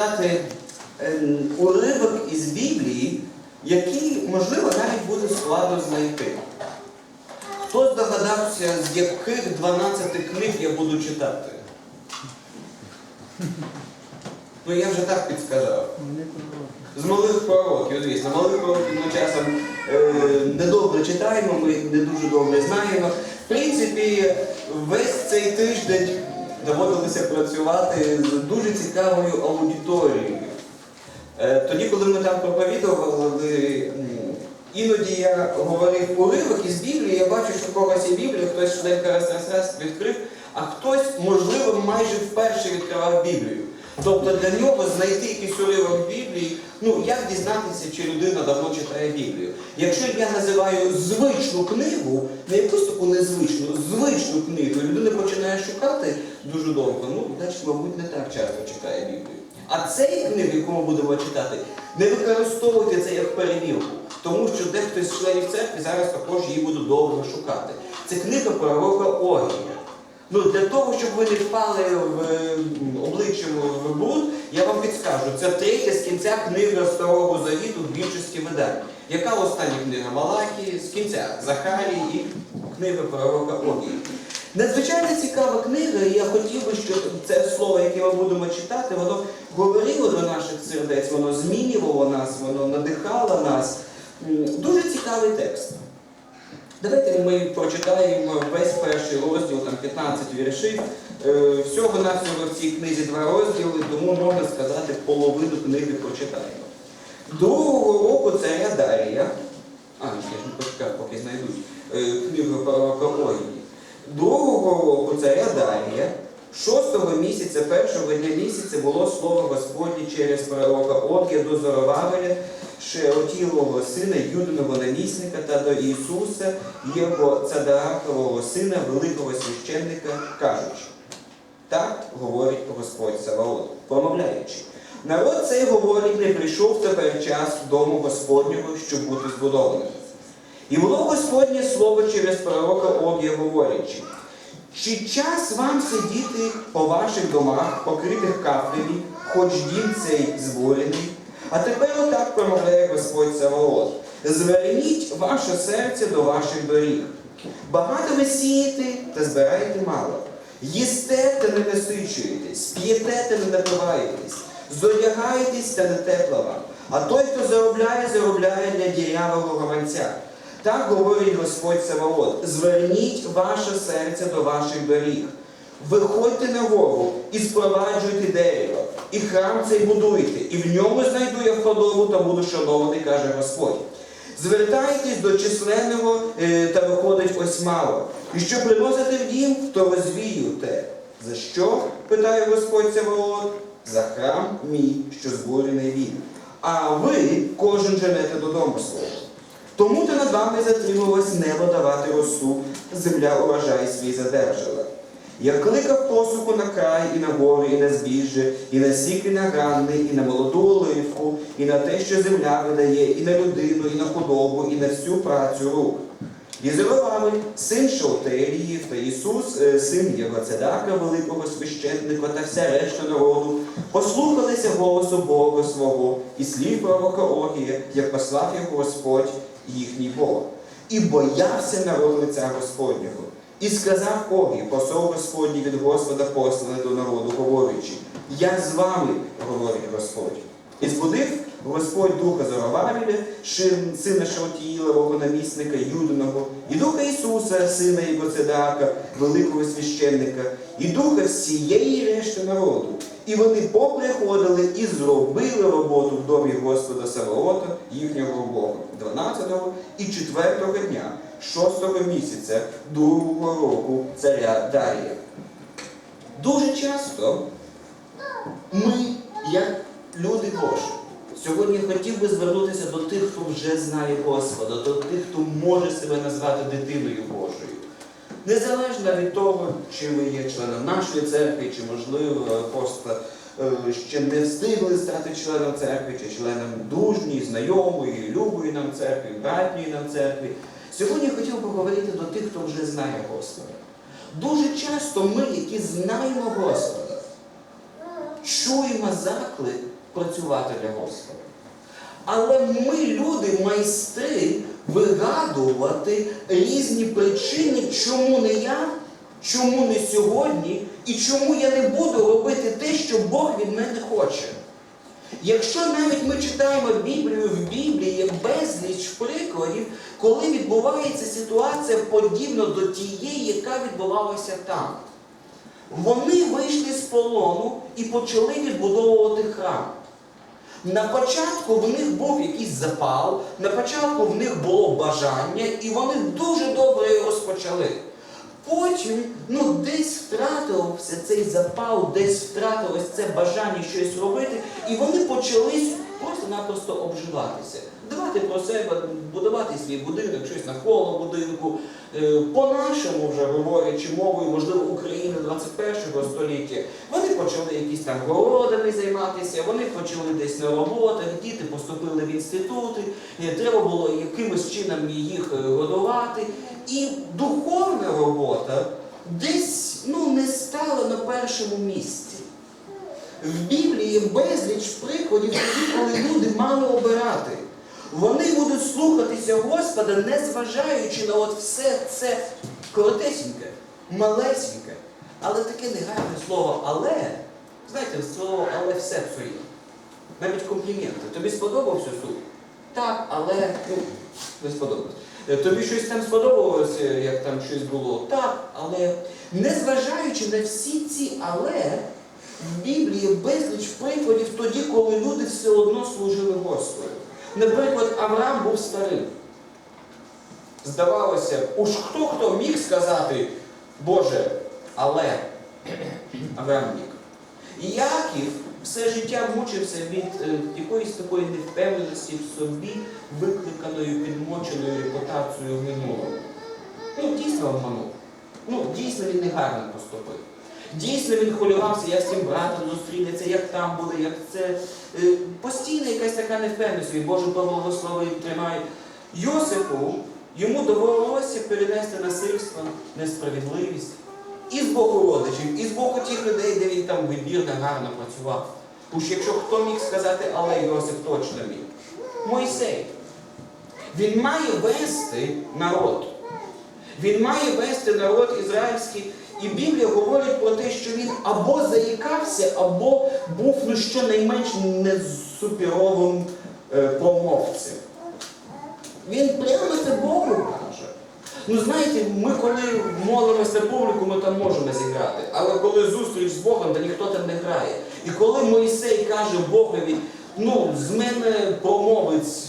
Дати ем, уривок із Біблії, який, можливо, навіть буде складно знайти. Хто здогадався, з яких 12 книг я буду читати? Ну я вже так підсказав. З малих пророків, звісно, малих пророків ми часом е, недобре читаємо, ми не дуже добре знаємо. В принципі, весь цей тиждень доводилося працювати з дуже цікавою аудиторією. Е, тоді, коли ми там проповідували, іноді я говорив уривок із Біблії, я бачу, що в когось є Біблія, хтось раз раз відкрив, а хтось, можливо, майже вперше відкривав Біблію. Тобто для нього знайти якийсь уривок Біблії, ну як дізнатися, чи людина давно читає Біблію? Якщо я називаю звичну книгу, не якусь таку незвичну, звичну книгу, людина починає шукати дуже довго, ну, значить, мабуть, не так часто читає Біблію. А цей книг, яку ми будемо читати, не використовуйте це як перевірку, тому що дехто з членів церкви зараз також її буде довго шукати. Це книга пророка Огія. Ну, для того, щоб ви не впали в м, обличчям в бруд, я вам підскажу, це третя з кінця книга Старого Завіту в більшості видань. Яка остання книга Малахії? З кінця Захарії і книга пророка Огії. Надзвичайно цікава книга, і я хотів би, щоб це слово, яке ми будемо читати, воно говорило до наших сердець, воно змінювало нас, воно надихало нас. Дуже цікавий текст. Давайте ми прочитаємо весь перший розділ, там 15 віршів. Е, Всього на всього в цій книзі два розділи, тому можна сказати, половину книги прочитаємо. Другого року царя Дарія, а, я ж не почекав, поки знайдуть е, книгу про Огії. Другого року царя Дарія, шостого місяця, першого дня місяця було слово Господнє через пророка Огія до Зоровавеля, Шеотілового сина, Юдиного намісника та до Ісуса, його Цадаахового сина, великого священника, кажучи. Так говорить Господь Саваот, промовляючи. Народ цей говорить, не прийшов тепер час дому Господнього, щоб бути збудованим. І було Господнє слово через пророка Огія, говорячи, чи час вам сидіти по ваших домах, покритих кафлями, хоч дім цей збурений? А тепер отак промовляє Господь Саваот. Зверніть ваше серце до ваших доріг. Багато ви сієте та збираєте мало. Їсте та не насичуєтесь, п'єте та не напиваєтесь, зодягаєтесь та не тепло вам. А той, хто заробляє, заробляє для дірявого гаманця. Так говорить Господь Саваот, зверніть ваше серце до ваших доріг. Виходьте на гору і спроваджуйте дерево, і храм цей будуйте, і в ньому знайду я входову та буду шанований, каже Господь. Звертайтесь до численного е, та виходить ось мало. І що приносите в дім, то розвію те. За що? питає Господь Саваот? За храм мій, що збурений він. А ви кожен женете додому свого. Тому то над вами затримувалось небо давати росу, земля урожай свій задержала. Я кликав посуху на край, і на гори, і на збіжжя, і на сік, і на гранни, і на молоду оливку, і на те, що земля видає, і на людину, і на худобу, і на всю працю рук. І Зеровами, син Шалтеліїв та Ісус, е, син Євацедака, великого священника та вся решта народу, послухалися голосу Бога свого і слів пророка Огія, як послав його Господь їхній Бог. І боявся народ лиця Господнього. І сказав Огій, посол Господній від Господа посланий до народу, говорячи, я з вами, говорить Господь. І збудив Господь духа Зоровавіля, сина Шалтіїлового намісника Юдиного, і духа Ісуса, сина його великого священника, і духа всієї решти народу. І вони поприходили і зробили роботу в домі Господа Саваота, їхнього Бога, 12-го і 4-го дня, 6-го місяця, другого року царя Дарія. Дуже часто ми, як люди Божі, сьогодні хотів би звернутися до тих, хто вже знає Господа, до тих, хто може себе назвати дитиною Божою. Незалежно від того, чи ви є членом нашої церкви, чи, можливо, просто е, ще не встигли стати членом церкви, чи членом дружньої, знайомої, любої нам церкви, братньої нам церкви. Сьогодні я хотів поговорити до тих, хто вже знає Господа. Дуже часто ми, які знаємо Господа, чуємо заклик працювати для Господа. Але ми, люди, майстри, вигадувати різні причини, чому не я, чому не сьогодні, і чому я не буду робити те, що Бог від мене хоче. Якщо навіть ми читаємо Біблію в Біблії є безліч прикладів, коли відбувається ситуація подібна до тієї, яка відбувалася там. Вони вийшли з полону і почали відбудовувати храм. На початку в них був якийсь запал, на початку в них було бажання, і вони дуже добре його розпочали. Потім ну, десь втратився цей запал, десь втратилось це бажання щось робити, і вони почали просто-напросто обживатися. Дбати про себе, будувати свій будинок, щось навколо будинку. Е, По-нашому вже говорячи мовою, можливо, України 21 століття, вони почали якісь там городами займатися, вони почали десь на роботах, діти поступили в інститути, е, треба було якимось чином їх е, годувати. І духовна робота десь ну, не стала на першому місці. В Біблії безліч прикладів тоді, коли люди мали обирати. Вони будуть слухатися Господа, не зважаючи на от все це коротесеньке, малесеньке, але таке негарне слово але. Знаєте, слово але все псує. Навіть компліменти. Тобі сподобався суд? Так, але ну, не сподобалось. Е, Тобі щось там сподобалося, як там щось було? Так, але незважаючи на всі ці але, в Біблії безліч прикладів тоді, коли люди все одно служили Господу. Наприклад, Авраам був старим. Здавалося, уж хто хто міг сказати, Боже, але Авраам міг. Яків все життя мучився від е, якоїсь такої невпевненості в собі, викликаною підмоченою репутацією в минулому. Ну, дійсно обманув. Ну, дійсно він негарно поступив. Дійсно він хвилювався, як з цим братом зустрінеться, як там буде, як це. Е, Постійна якась така невпевненість, і Боже благословить, тримає. Йосипу йому довелося перенести насильство, несправедливість і з боку родичів, і з боку тих людей, де він там вибірно, гарно працював. Уж якщо хто міг сказати, але Йосип точно міг. Мойсей. Він має вести народ. Він має вести народ ізраїльський. І Біблія говорить про те, що він або заїкався, або був ну, щонайменш несуперовим е, промовцем. Він прямо це Богу каже. Ну знаєте, ми коли молимося публіку, ми там можемо зіграти. Але коли зустріч з Богом, то ніхто там не грає. І коли Моїсей каже Богові, ну, з мене промовець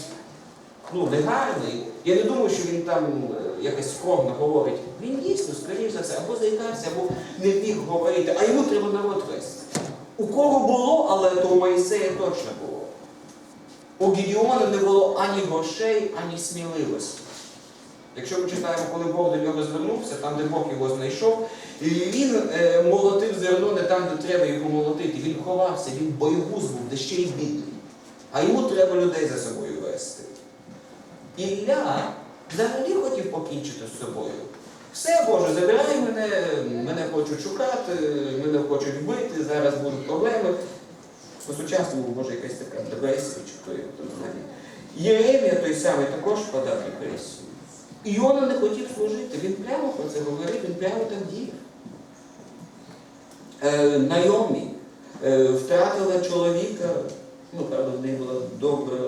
ну, негарний, я не думаю, що він там е, якось скромно говорить. Він дійсно, скоріш за все, або заїкався, або не міг говорити, а йому треба народ вести. У кого було, але то у Моїсея точно було. У Гідіона не було ані грошей, ані сміливості. Якщо ми читаємо, коли Бог до нього звернувся, там, де Бог його знайшов, він е, молотив зерно не там, де треба його молотити. Він ховався, він боєгуз був, де ще й бідний. А йому треба людей за собою вести. Ілля взагалі хотів покінчити з собою. Все, Боже, забирай мене, мене хочуть шукати, мене хочуть вбити, зараз будуть проблеми. По-сучасному, може, якась така депресія, чи його там. Єремія той самий також впадав в депресію. І Йона не хотів служити. Він прямо про це говорив, він прямо так діяв. Е, Найомі е, втратила чоловіка, ну, правда, в неї була добра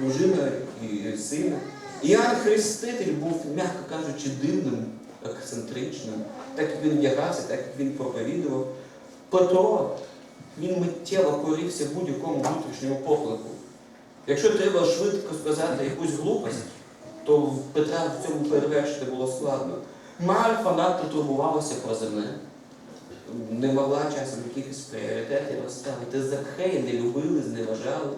дружина і сина. Іоанн Хреститель був, м'яко кажучи, дивним, ексцентричним, так як він вдягався, так як він проповідував. Петро, він миттєво корився будь-якому внутрішньому поклику. Якщо треба швидко сказати якусь глупость, то Петра в цьому перевершити було складно. Марфа надто турбувалася про земне, не могла часом якихось пріоритетів розставити. Закхея не любили, зневажали.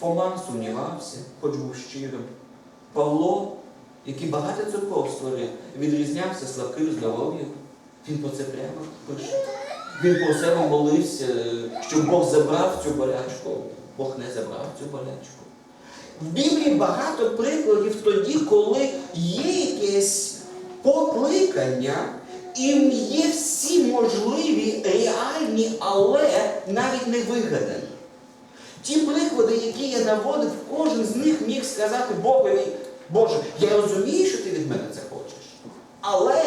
Фома сумнівався, хоч був щирим. Павло, який багато церков створив, відрізнявся слабким здоров'ям. Він про це прямо пише. Він про себе молився, щоб Бог забрав цю болячку. Бог не забрав цю болячку. В Біблії багато прикладів тоді, коли є якесь покликання, І є всі можливі реальні, але навіть не вигадані. Ті приклади, які я наводив, кожен з них міг сказати Богові, Боже, я розумію, що ти від мене це хочеш. Але,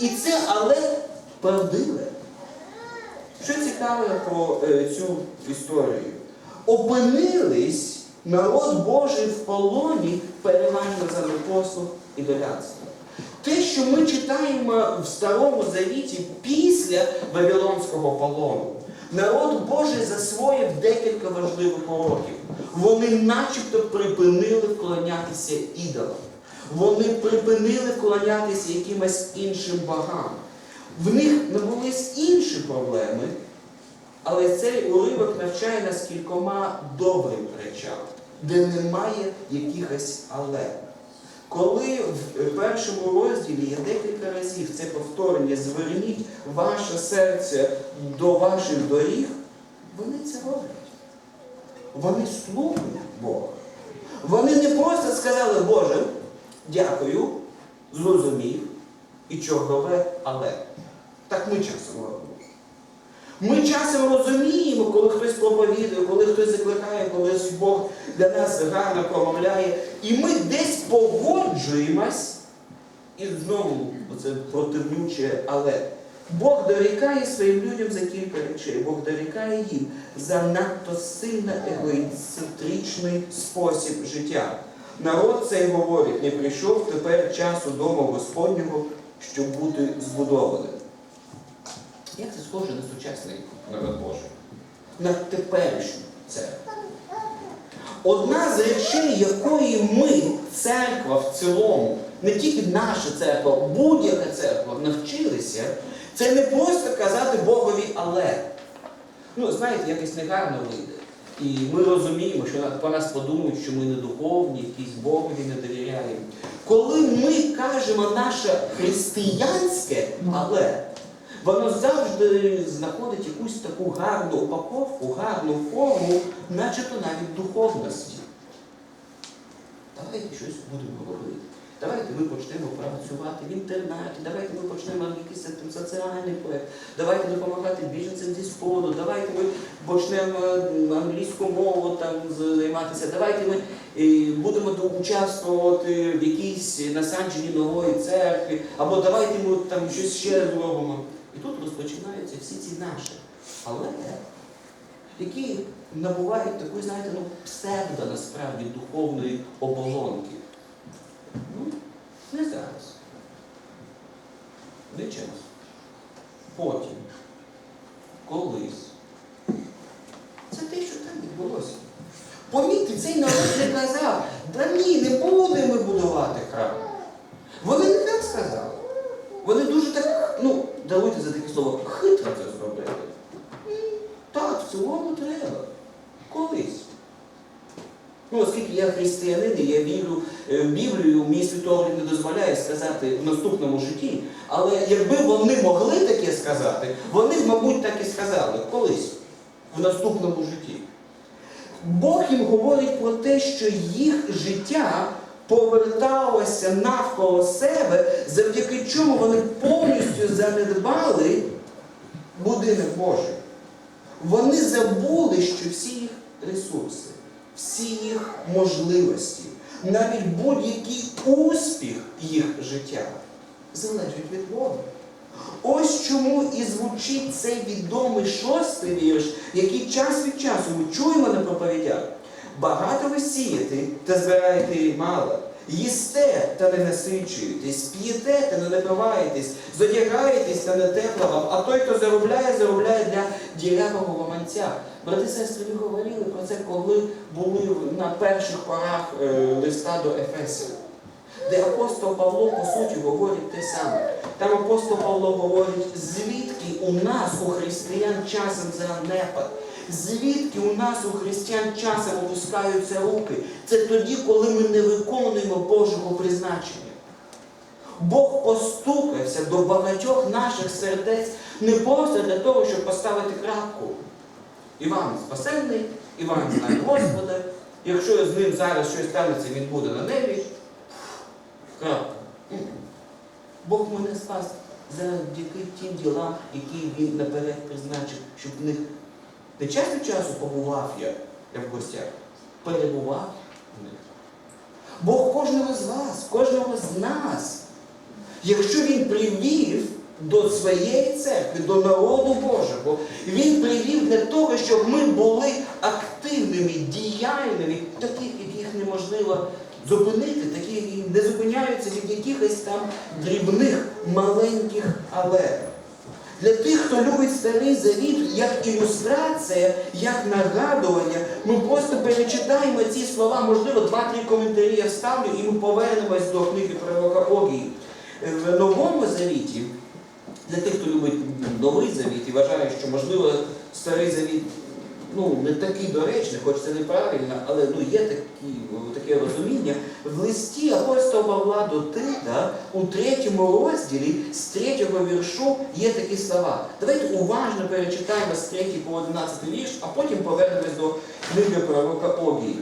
і це але правдиве. Що цікаве про е, цю історію? Опинились народ Божий в полоні переважно за непослух і долянство. Те, що ми читаємо в Старому Завіті після Вавилонського полону, народ Божий засвоїв декілька важливих уроків. Вони начебто припинили вклонятися ідолам. Вони припинили вклонятися якимось іншим богам. В них набулись інші проблеми, але цей уривок навчає нас кількома добрим речам, де немає якихось але. Коли в першому розділі є декілька разів це повторення, зверніть ваше серце до ваших доріг, вони це роблять. Вони слухають Бога. Вони не просто сказали, Боже, дякую, зрозумів і чергове, але. Так ми часом робимо. Ми часом розуміємо, коли хтось проповідує, коли хтось закликає, коли Бог для нас гарно промовляє, і ми десь погоджуємось, і знову це противнюче, але Бог дорікає своїм людям за кілька речей. Бог дорікає їм за надто сильно егоцентричний спосіб життя. Народ цей говорить, не прийшов тепер часу дому Господнього, щоб бути збудованим. Як це схоже на сучасний народ Божий? На теперішню церкву. Одна з речей, якої ми, церква в цілому, не тільки наша церква, будь-яка церква навчилися, це не просто казати Богові але. Ну, знаєте, якось негарно вийде. І ми розуміємо, що про нас подумають, що ми не духовні, якісь Богові не довіряємо. Коли ми кажемо наше християнське але, воно завжди знаходить якусь таку гарну упаковку, гарну форму, начебто навіть духовності. Давайте щось будемо робити. Давайте ми почнемо працювати в інтернаті, давайте ми почнемо якийсь там соціальний проєкт, давайте допомагати біженцям зі сходу, давайте ми почнемо англійську мову там займатися, давайте ми е, будемо участвувати в якійсь насадженні нової церкви, або давайте ми там щось ще зробимо. Тут розпочинаються всі ці наші. Але які набувають такої, знаєте, ну, псевдо насправді духовної оболонки. Ну, не зараз. Не час. Потім. Колись. Це те, що там відбулося. Помітьте, цей народ не казав, да ні, не будемо будувати храм. Вони не так сказали. Вони дуже так, ну, слово, хитро це зробили. М, Так, в цілому треба. Колись. Ну, оскільки я християнин, і я вірю е, в Біблію, мій світогляд не дозволяє сказати в наступному житті. Але якби вони могли таке сказати, вони б, мабуть, так і сказали колись, в наступному житті. Бог їм говорить про те, що їх життя поверталося навколо себе, завдяки чому вони повністю занедбали будинок Божий. Вони забули, що всі їх ресурси, всі їх можливості, навіть будь-який успіх їх життя залежить від Бога. Ось чому і звучить цей відомий шостий вірш, який час від часу ми чуємо на проповідях. Багато ви сієте та збираєте мало. Їсте та не насичуєтесь, п'єте та не напиваєтесь, зодягаєтесь та не тепло вам, а той, хто заробляє, заробляє для дірявого гаманця. Брати сестри, ви говорили про це, коли були на перших порах е, листа до Ефесів, де апостол Павло, по суті, говорить те саме. Там апостол Павло говорить, звідки у нас, у християн, часом занепад, звідки у нас, у християн, часом опускаються руки. Це тоді, коли ми не виконуємо Божого призначення. Бог постукався до багатьох наших сердець не просто для того, щоб поставити крапку. Іван спасенний, Іван знає Господа. Якщо з ним зараз щось станеться, він буде на небі. Крапка. Бог мене спас завдяки тим ділам, які він наперед призначив, щоб в них не час від часу побував я, я в гостях, перебував в них. Бог кожного з вас, кожного з нас, якщо він привів до своєї церкви, до народу Божого, він привів для того, щоб ми були активними, діяльними, таких, яких неможливо зупинити, які не зупиняються від якихось там дрібних, маленьких але. Для тих, хто любить старий завіт як ілюстрація, як нагадування, ми просто перечитаємо ці слова, можливо, два-три коментарі я ставлю, і ми повернемось до книги пророка Огії. В новому завіті, для тих, хто любить новий завіт і вважає, що можливо старий завіт ну, не такий доречний, хоч це неправильно, але ну, є такі, таке розуміння. В листі апостола Павла до Тита у третьому розділі з третього віршу є такі слова. Давайте уважно перечитаємо з 3 по 11 вірш, а потім повернемось до книги пророка Огії.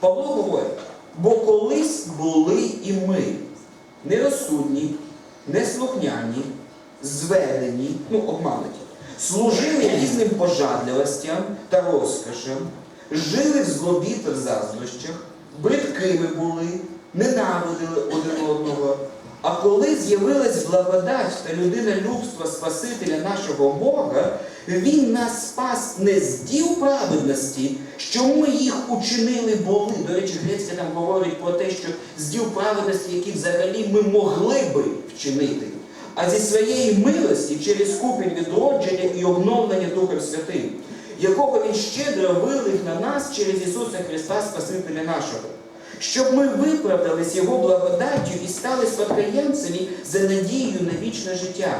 Павло говорить, бо колись були і ми нерозсудні, неслухняні, зведені, ну, обмануті, служили різним пожадливостям та розкошам, жили в злобі та в заздрощах, бридкими були, ненавидили один одного. А коли з'явилась благодать та людина любства Спасителя нашого Бога, Він нас спас не з діл праведності, що ми їх учинили були. До речі, грецька там говорить про те, що з діл праведності, які взагалі ми могли би вчинити, а зі своєї милості через купінь відродження і обновлення Духом Святим, якого Він щедро вилив на нас через Ісуса Христа, Спасителя нашого щоб ми виправдались Його благодаттю і стали спадкоємцями за надією на вічне життя.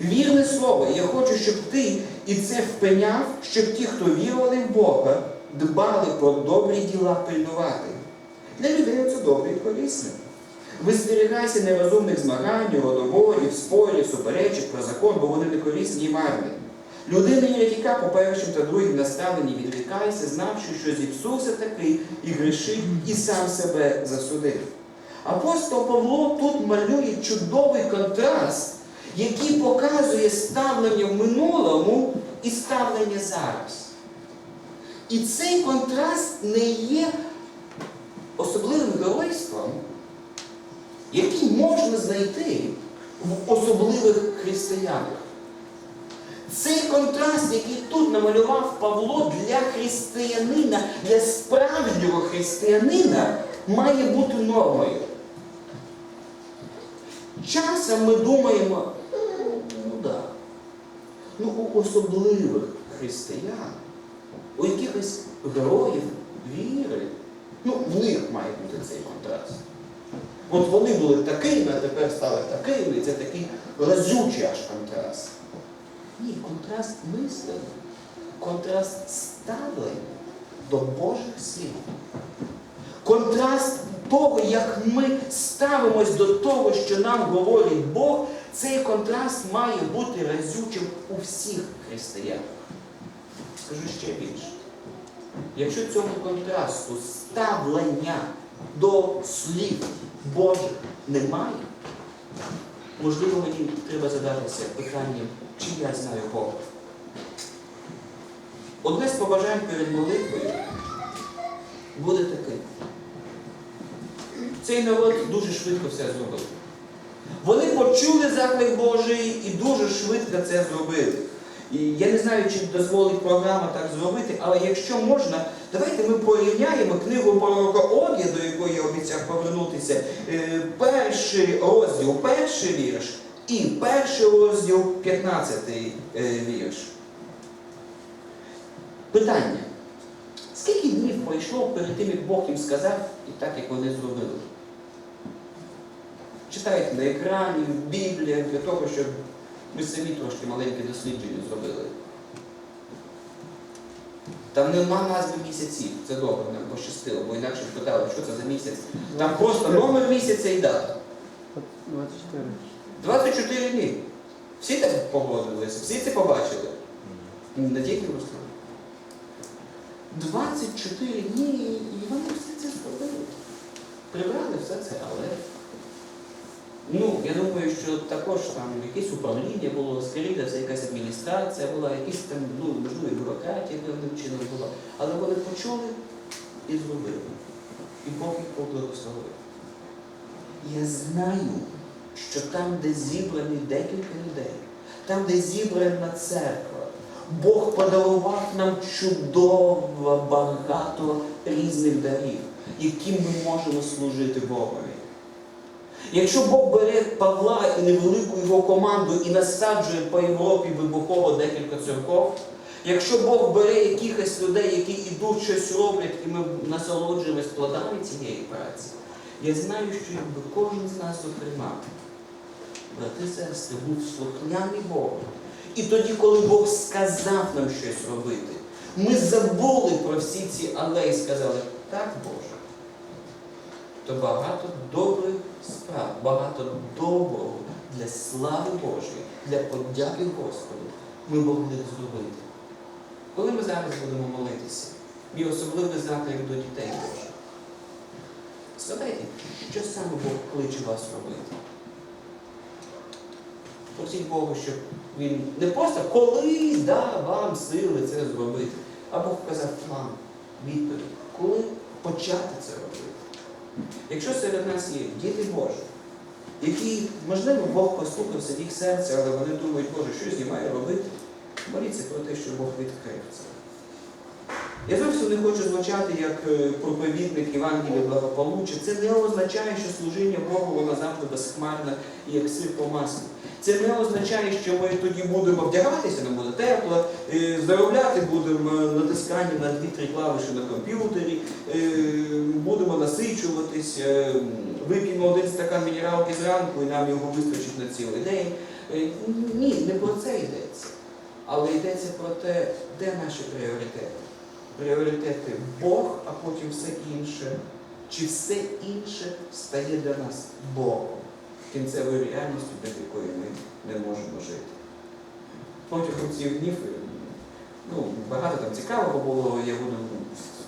Вірне слово, я хочу, щоб ти і це впеняв, щоб ті, хто вірували в Бога, дбали про добрі діла пильнувати. Для людей це добре і корисне. Вистерігайся нерозумних змагань, родоворів, спорів, суперечок про закон, бо вони не корисні і марні. Людина не тіка по першим та другим наставленні відрікайся, знавши, що зіпсувся такий і грішить, і сам себе засудив. Апостол Павло тут малює чудовий контраст, який показує ставлення в минулому і ставлення зараз. І цей контраст не є особливим геройством, який можна знайти в особливих християнах. Цей контраст, який тут намалював Павло для християнина, для справжнього християнина, має бути нормою. Часом ми думаємо, ну так, ну у особливих християн, у якихось героїв віри, ну в них має бути цей контраст. От вони були такими, а тепер стали такими, і це такий разючий аж контраст. Ні, контраст мислення, контраст ставлення до Божих слів. Контраст того, як ми ставимось до того, що нам говорить Бог, цей контраст має бути разючим у всіх християнах. Скажу ще більше. Якщо цьому контрасту ставлення до слів Божих немає, можливо, мені треба задатися питанням, чи я знаю Бога. Одне з побажань перед молитвою буде таке. Цей народ дуже швидко все зробив. Вони почули заклик Божий і дуже швидко це зробили. І я не знаю, чи дозволить програма так зробити, але якщо можна, давайте ми порівняємо книгу пророка Огія, до якої я обіцяв повернутися, е, перший розділ, перший вірш, і перший розділ, 15 вірш. Питання. Скільки днів пройшло перед тим, як Бог їм сказав, і так, як вони зробили? Читайте на екрані, в Біблії, для того, щоб ми самі трошки маленьке дослідження зробили. Там нема назви місяців, це добре, нам пощастило, бо інакше питали, що це за місяць. Там просто номер місяця і дата. 24. 24 дні. Всі так погодилися, всі це побачили. Не тільки Руслан. 24 дні і вони все це зробили. Прибрали все це, але Ну, я думаю, що також там якесь управління було, скоріше все, якась адміністрація була, якісь там, ну, можливо, і бюрократія певним чином була. Але вони почули і зробили. І Бог їх поблагословив. Я знаю, що там, де зібрані декілька людей, там, де зібрана церква, Бог подарував нам чудово багато різних дарів, яким ми можемо служити Богові. Якщо Бог бере Павла і невелику його команду і насаджує по Європі вибухово декілька церков, якщо Бог бере якихось людей, які йдуть щось роблять, і ми насолоджуємось плодами цієї праці, я знаю, що якби кожен з нас, зокрема, брати сестри, був слухняний Богу. І тоді, коли Бог сказав нам щось робити, ми забули про всі ці алеї і сказали, так, Боже то багато добрих справ, багато доброго для слави Божої, для подяки Господу ми могли зробити. Коли ми зараз будемо молитися, мій особливий заклик до дітей Божих. Згадайте, що саме Бог кличе вас робити. Просіть Бога, щоб Він не просто колись дав вам сили це зробити, а Бог вказав план, відповідь, коли почати це робити. Якщо серед нас є діти Божі, які, можливо, Бог послухався їх серця, але вони думають, Боже, що зі маю робити, моліться про те, що Бог відкрив це. Я зовсім не хочу звучати як е, проповідник Євангелія благополуччя. Це не означає, що служіння Богу воно завжди безхмарне і як сир по маслу. Це не означає, що ми тоді будемо вдягатися, нам буде тепло, е, заробляти будемо натискання на дві-три клавіші на комп'ютері, е, будемо насичуватись, е, вип'ємо один стакан мінералки зранку і нам його вистачить на цілий день. Е, Ні, не про це йдеться. Але йдеться про те, де наші пріоритети. Пріоритети Бог, а потім все інше. Чи все інше стає для нас Богом, кінцевою реальністю, без якої ми не можемо жити. Протягом цих днів е, ну, багато там цікавого було, я буду,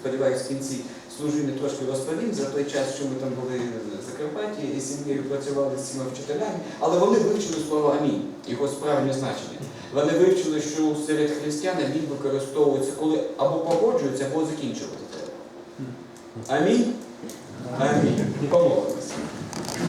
сподіваюся, в кінці служіння трошки розповім за той час, що ми там були в Закарпатті і сім'єю працювали з цими вчителями, але вони вивчили слово амінь, його справжнє значення. Вони вивчили, що серед християн амінь використовується, коли або погоджуються, або закінчувати треба. Амінь. Амінь. Помолимося.